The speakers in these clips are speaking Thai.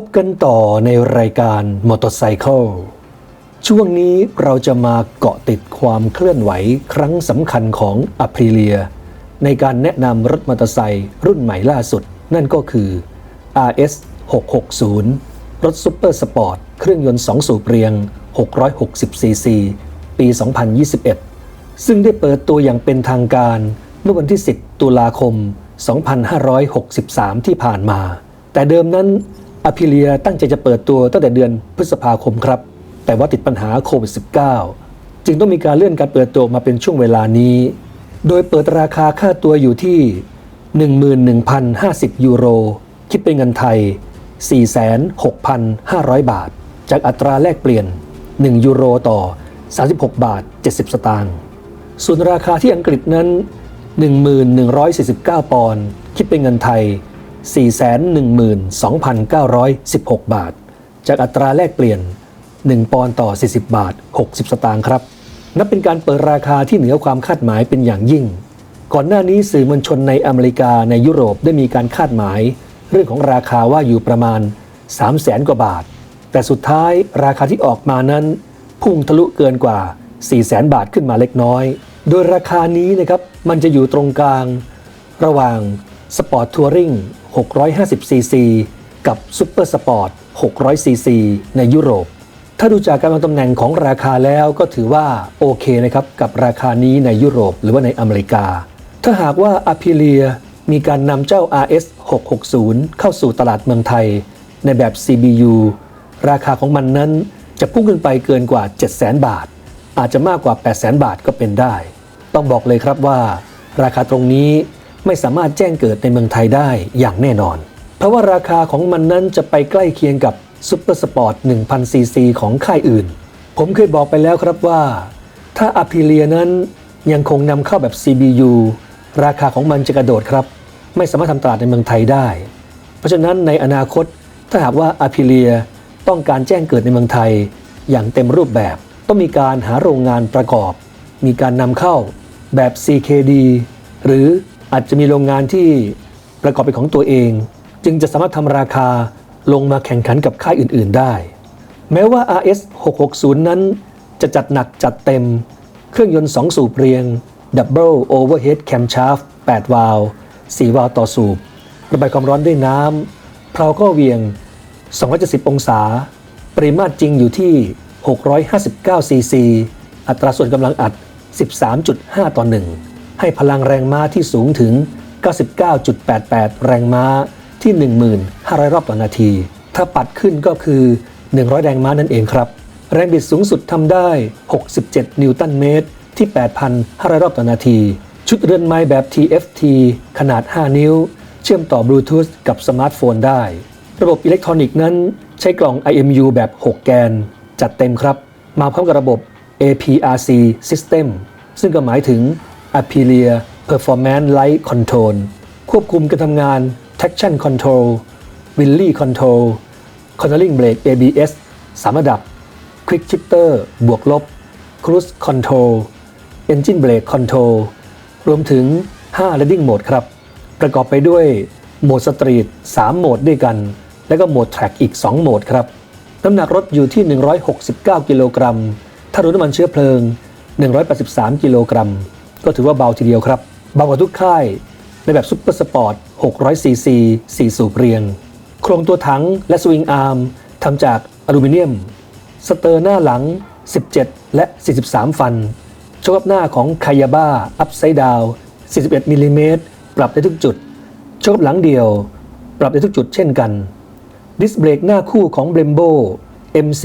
พบกันต่อในรายการมอเตอร์ไซค์ช่วงนี้เราจะมาเกาะติดความเคลื่อนไหวครั้งสำคัญของอ p ริเลีย ในการแนะนำรถมอเตอร์ไซค์รุ่นใหม่ล่าสุด นั่นก็คือ RS 660 รถซุปเปอร์สปอร์ตเครื่องยนต์ 2 สูบเรียง 660 ซีซี ปี 2021 ซึ่งได้เปิดตัวอย่างเป็นทางการเมื่อวันที่ 10 ตุลาคม 2563 ที่ผ่านมา แต่เดิมนั้น อ p ิเลียตั้งใจจะเปิดตัวตั้งแต่เดือนพฤษภาคมครับ แต่ว่าติดปัญหาโควิด -19 จึงต้องมีการเลื่อนการเปิดตัวมาเป็นช่วงเวลานี้ โดยเปิดราคาค่าตัวอยู่ที่ 11,050 ยูโร คิดเป็นเงินไทย 46,500 บาท จากอัตราแลกเปลี่ยน 1 ยูโรต่อ 36 บาท 70 สตางค์ส่วนราคาที่อังกฤษนั้น 1149 ปอนด์คิดเป็นเงินไทย 412,916 บาท จากอัตราแลกเปลี่ยน 1 ปอนด์ต่อ 40 บาท 60 สตางค์ครับ นับเป็นการเปิดราคาที่เหนือความคาดหมายเป็นอย่างยิ่ง ก่อนหน้านี้สื่อมวลชนในอเมริกาในยุโรปได้มีการคาดหมาย เรื่องของราคาว่าอยู่ประมาณ 3 0 0แสนกว่าบาท แต่สุดท้ายราคาที่ออกมานั้น พุ่งทะลุเกินกว่า 4 0 0แสนบาทขึ้นมาเล็กน้อย โดยราคานี้นะครับมันจะอยู่ตรงกลาง ระหว่าง สปอร์ตทัวริง650ซีซีกับซูเปอร์สปอร์ต600ซีซีในยุโรป ถ้าดูจากการวางตำแหน่งของราคาแล้วก็ถือว่าโอเคนะครับกับราคานี้ในยุโรปหรือว่าในอเมริกา ถ้าหากว่าอ p ิเลียมีการนำเจ้า RS 660 เข้าสู่ตลาดเมืองไทย ในแบบ CBU ราคาของมันนั้นจะพุ่งขึ้นไปเกินกว่า 700,000 บาท อาจจะมากกว่า 800,000 บาทก็เป็นได้ ต้องบอกเลยครับว่า ราคาตรงนี้ ไม่สามารถแจ้งเกิดในเมืองไทยได้อย่างแน่นอน เพราะว่าราคาของมันนั้นจะไปใกล้เคียงกับซุปเปอร์สปอร์ต1000ซีซีของค่ายอื่น ผมเคยบอกไปแล้วครับว่า ถ้าอ p ิเลียนั้นยังคงนำเข้าแบบ CBU ราคาของมันจะกระโดดครับ ไม่สามารถทำตลาดในเมืองไทยได้ เพราะฉะนั้นในอนาคตถ้าหากว่าอ p ิเลียต้องการแจ้งเกิดในเมืองไทย อย่างเต็มรูปแบบ ต้องมีการหาโรงงานประกอบ มีการนำเข้าแบบ CKD หรือ อาจจะมีโรงงานที่ประกอบเป็นของตัวเอง จึงจะสามารถทำราคาลงมาแข่งขันกับค่ายอื่น ๆ ได้ แม้ว่า RS 660 นั้นจะจัดหนักจัดเต็ม เครื่องยนต์ 2 สูบเรียง Double Overhead Camshaft 8 วาล์ว4วาล์วต่อสูบ ระบายความร้อนด้วยน้ำเพลาก็เวียง 270 องศา ปริมาตรจริงอยู่ที่ 659 ซีซี อัตราส่วนกำลังอัด 13.5 ต่อ 1 ให้พลังแรงม้าที่สูงถึง 99.88 แรงม้าที่ 1,500 รอบต่อนาที ถ้าปัดขึ้นก็คือ 100 แรงม้านั่นเองครับ แรงบิดสูงสุดทำได้ 67 นิวตันเมตร ที่ 8,500 รอบต่อนาที ชุดเรือนไม้แบบ TFT ขนาด 5 นิ้ว เชื่อมต่อบลูทูธกับสมาร์ทโฟนได้ ระบบอิเล็กทรอนิกส์นั้นใช้กล่อง IMU แบบ 6 แกน จัดเต็มครับ มาพร้อมกับระบบ APRC System ซึ่งก็หมายถึง Aprilia Performance Light Control ควบคุมการทำงาน Traction Control Wheelie Control Cornering Brake ABS 3ระดับ Quick Shifter บวกลบ Cruise Control Engine Brake Control รวมถึง 5 Riding Mode ครับ ประกอบไปด้วยโหมดสตรีท3โหมดด้วยกัน และก็โหมด Track อีก 2 โหมดครับ น้ำหนักรถอยู่ที่ 169 กิโลกรัม ถ้ารวมน้ำมันเชื้อเพลิง 183 กิโลกรัม ก็ถือว่าเบาทีเดียวครับ เบากว่าทุกค่ายในแบบซุปเปอร์สปอร์ต 600 ซีซี 4 สูบเรียง โครงตัวถังและสวิงอาร์มทำจากอลูมิเนียม สเตอร์หน้าหลัง 17 และ 43 ฟันโชคอัพหน้าของคายาบ้าอัพไซด์ดาว41มิลลิเมตรปรับได้ทุกจุดโชคอัพหลังเดียว ปรับได้ทุกจุดเช่นกัน ดิสเบรกหน้าคู่ของ Brembo M4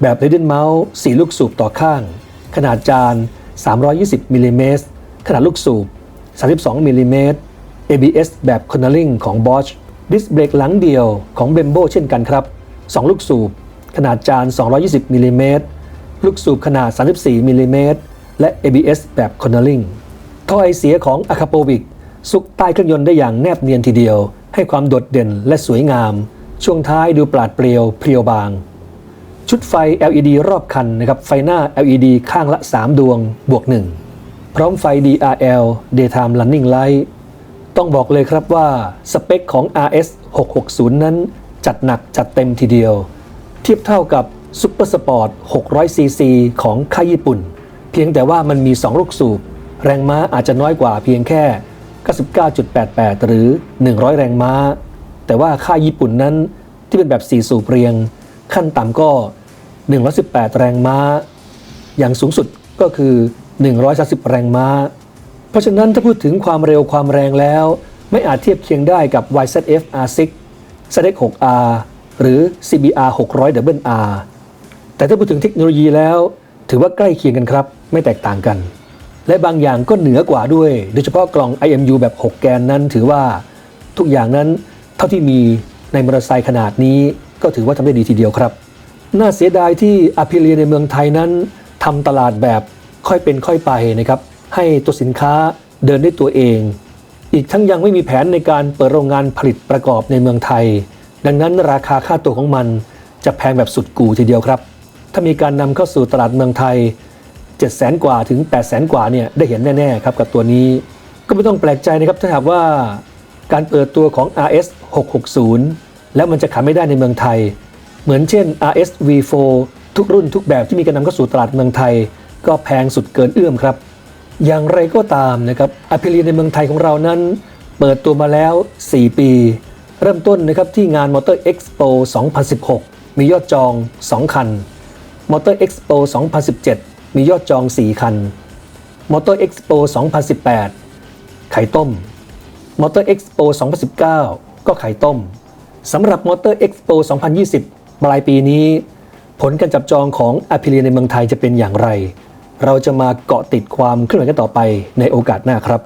แบบเรด n นเมาส์4ลูกสูบต่อข้าง ขนาดจาน 320มิลลิเมตรขนาดลูกสูบ 32มิลลิเมตร ABS แบบ Cornering ของ Bosch ดิสเบรกหลังเดียวของ Brembo เช่นกันครับ 2 ลูกสูบ ขนาดจาน 220มิลลิเมตรลูกสูบขนาด 34มิลลิเมตรและ ABS แบบ Cornering ท่อไอเสียของ a k a p o v i c ซุกใต้เครื่องยนต์ได้อย่างแนบเนียนทีเดียว ให้ความโดดเด่นและสวยงาม ช่วงท้ายดูปราดเปรียวเพรียวบาง ชุดไฟ LED รอบคันนะครับไฟหน้า LED ข้างละ 3 ดวงบวก 1 พร้อมไฟ DRL Daytime Running Light ต้องบอกเลยครับว่า สเปคของ RS 660 นั้น จัดหนักจัดเต็มทีเดียว เทียบเท่ากับซุปเปอร์สปอร์ต 600ซีซีของค่ายญี่ปุ่น เพียงแต่ว่ามันมี 2 ลูกสูบ แรงม้าอาจจะน้อยกว่าเพียงแค่ 99.88 หรือ 100 แรงม้า แต่ว่าค่ายญี่ปุ่นนั้นที่เป็นแบบ4สูบเรียง ขั้นต่ำก็ 118 แรงม้า อย่างสูงสุดก็คือ 130 แรงม้า เพราะฉะนั้นถ้าพูดถึงความเร็วความแรงแล้ว ไม่อาจเทียบเคียงได้กับ YZF R6 ZX 6R หรือ CBR 600 WR แต่ถ้าพูดถึงเทคโนโลยีแล้ว ถือว่าใกล้เคียงกันครับ ไม่แตกต่างกัน และบางอย่างก็เหนือกว่าด้วย โดยเฉพาะกล่อง IMU แบบ 6 แกนนั้นถือว่าทุกอย่างนั้นเท่าที่มีในมอเตอร์ไซค์ขนาดนี้ก็ถือว่าทำได้ดีทีเดียวครับ น่าเสียดายที่อ p ิเลียในเมืองไทยนั้นทำตลาดแบบค่อยเป็นค่อยไปนะครับ ให้ตัวสินค้าเดินได้ตัวเอง อีกทั้งยังไม่มีแผนในการเปิดโรงงานผลิตประกอบในเมืองไทย ดังนั้นราคาค่าตัวของมันจะแพงแบบสุดกูทีเดียวครับ ถ้ามีการนำเข้าสู่ตลาดเมืองไทย 7 0 0 0 0 0กว่าถึง 8 0 0 0 0 0กว่าเนี่ยได้เห็นแน่ๆครับกับตัวนี้ ก็ไม่ต้องแปลกใจนะครับถ้าหากว่าการเปิดตัวของ RS 660 แล้วมันจะขายไม่ได้ในเมืองไทย เหมือนเช่น RS V4 ทุกรุ่นทุกแบบที่มีการนำเข้าสู่ตลาดเมืองไทย ก็แพงสุดเกินเอื้อมครับ อย่างไรก็ตามนะครับอ p ิลีในเมืองไทยของเรานั้น เปิดตัวมาแล้ว 4 ปี เริ่มต้นนะครับที่งาน Motor Expo 2016 มียอดจอง 2 คัน Motor Expo 2017 มียอดจอง 4 คัน Motor Expo 2018 ไข่ต้ม Motor Expo 2019 ก็ไข่ต้มสำหรับ Motor Expo 2020 ปลายปีนี้ ผลการจับจองของอ p ิเลียในเมืองไทยจะเป็นอย่างไร เราจะมาเกาะติดความเคลื่อนไหวกันต่อไปในโอกาสหน้าครับ